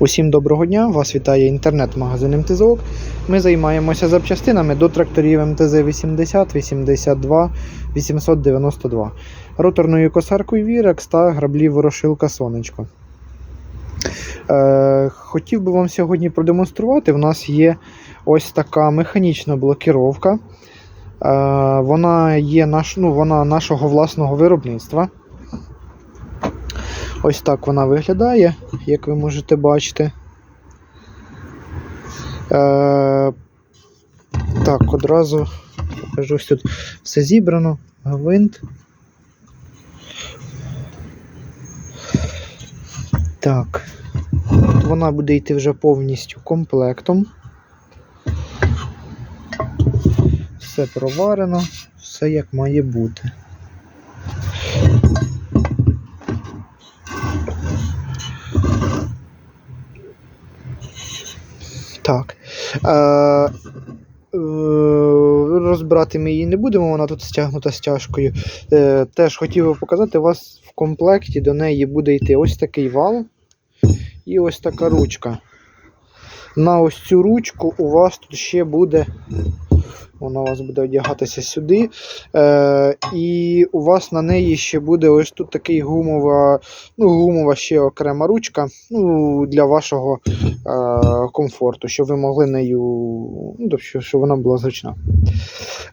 Усім доброго дня! Вас вітає інтернет-магазин МТЗОК. Ми займаємося запчастинами до тракторів МТЗ 80, 82, 892, роторною косаркою Вірекс та граблів ворошилка Сонечко. Е, хотів би вам сьогодні продемонструвати. У нас є ось така механічна блокіровка. Е, вона є наш, ну, вона нашого власного виробництва. Ось так вона виглядає, як ви можете бачити. Е, так, одразу покажусь тут все зібрано, гвинт. Так, От вона буде йти вже повністю комплектом. Все проварено, все як має бути. Так. Е, е, розбирати ми її не будемо, вона тут стягнута стяжкою. Е, теж хотів би показати, у вас в комплекті до неї буде йти ось такий вал і ось така ручка. На ось цю ручку у вас тут ще буде. Вона у вас буде одягатися сюди. Е, І у вас на неї ще буде ось тут такий гумова, ну, гумова ще окрема ручка ну, для вашого е, комфорту, щоб ви могли нею, ну, щоб вона була зручна.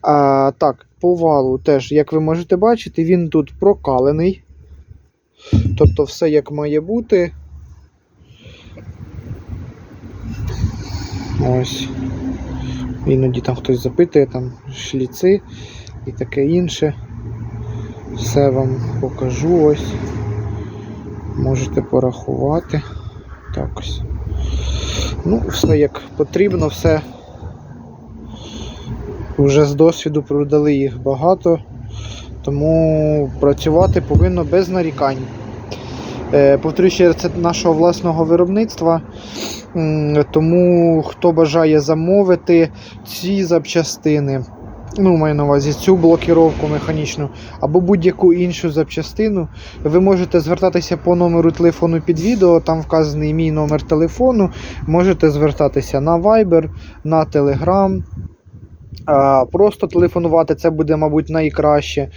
А, так, по валу теж, як ви можете бачити, він тут прокалений. Тобто все як має бути. Ось. Іноді там хтось запитує, там шліци і таке інше. Все вам покажу ось. Можете порахувати. Так ось. Ну, все як потрібно, все. Вже з досвіду продали їх багато, тому працювати повинно без нарікань. Е, Повторюю це нашого власного виробництва. Тому хто бажає замовити ці запчастини, ну, маю на увазі цю блокіровку механічну або будь-яку іншу запчастину, ви можете звертатися по номеру телефону під відео, там вказаний мій номер телефону. Можете звертатися на Viber, на Telegram. Просто телефонувати це буде, мабуть, найкраще.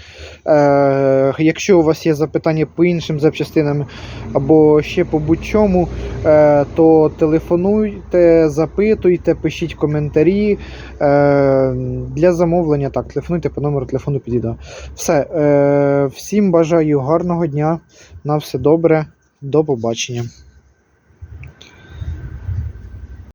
Якщо у вас є запитання по іншим запчастинам або ще по будь-чому, е, то телефонуйте, запитуйте, пишіть коментарі. Е, для замовлення так, телефонуйте по номеру телефону підійде. Все. Е, всім бажаю гарного дня. На все добре. До побачення.